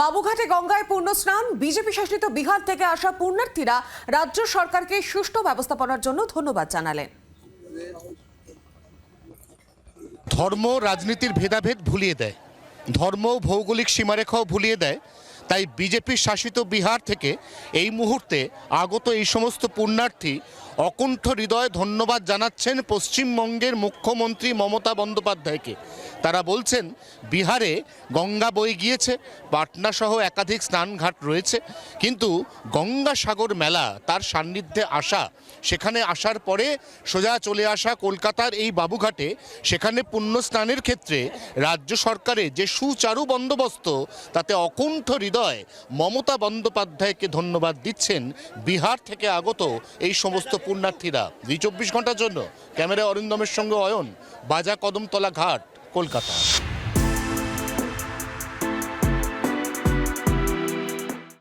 বাবুঘাটে গঙ্গায় পূর্ণ স্নান। বিজেপি শাসিত বিহার থেকে আসা পুণ্যার্থীরা রাজ্য সরকারকে সুষ্ঠু ব্যবস্থাপনার জন্য ধন্যবাদ জানালেন। ধর্ম, রাজনীতির ভেদাভেদ ভুলিয়ে দেয়। ধর্ম ভৌগোলিক সীমারেখাও ভুলিয়ে দেয়। তাই বিজেপির শাসিত বিহার থেকে এই মুহূর্তে আগত এই সমস্ত পুণ্যার্থী অকুণ্ঠ হৃদয় ধন্যবাদ জানাচ্ছেন পশ্চিমবঙ্গের মুখ্যমন্ত্রী মমতা বন্দ্যোপাধ্যায়কে। তারা বলছেন, বিহারে গঙ্গা বয়ে গিয়েছে, পাটনা সহ একাধিক স্নানঘাট রয়েছে, কিন্তু গঙ্গাসাগর মেলা তার সান্নিধ্যে আসা, সেখানে আসার পরে সোজা চলে আসা কলকাতার এই বাবুঘাটে, সেখানে পুণ্য স্নানের ক্ষেত্রে রাজ্য সরকারের যে সুচারু বন্দোবস্ত, তাতে অকুণ্ঠ হৃদয় মমতা বন্দ্যোপাধ্যায়কে ধন্যবাদ দিচ্ছেন বিহার থেকে আগত এই সমস্ত পুণ্যার্থীরা। দুই চব্বিশ ঘণ্টার জন্য। ক্যামেরা অরিন্দমের সঙ্গে অয়ন। বাজা কদমতলা ঘাট, কলকাতা।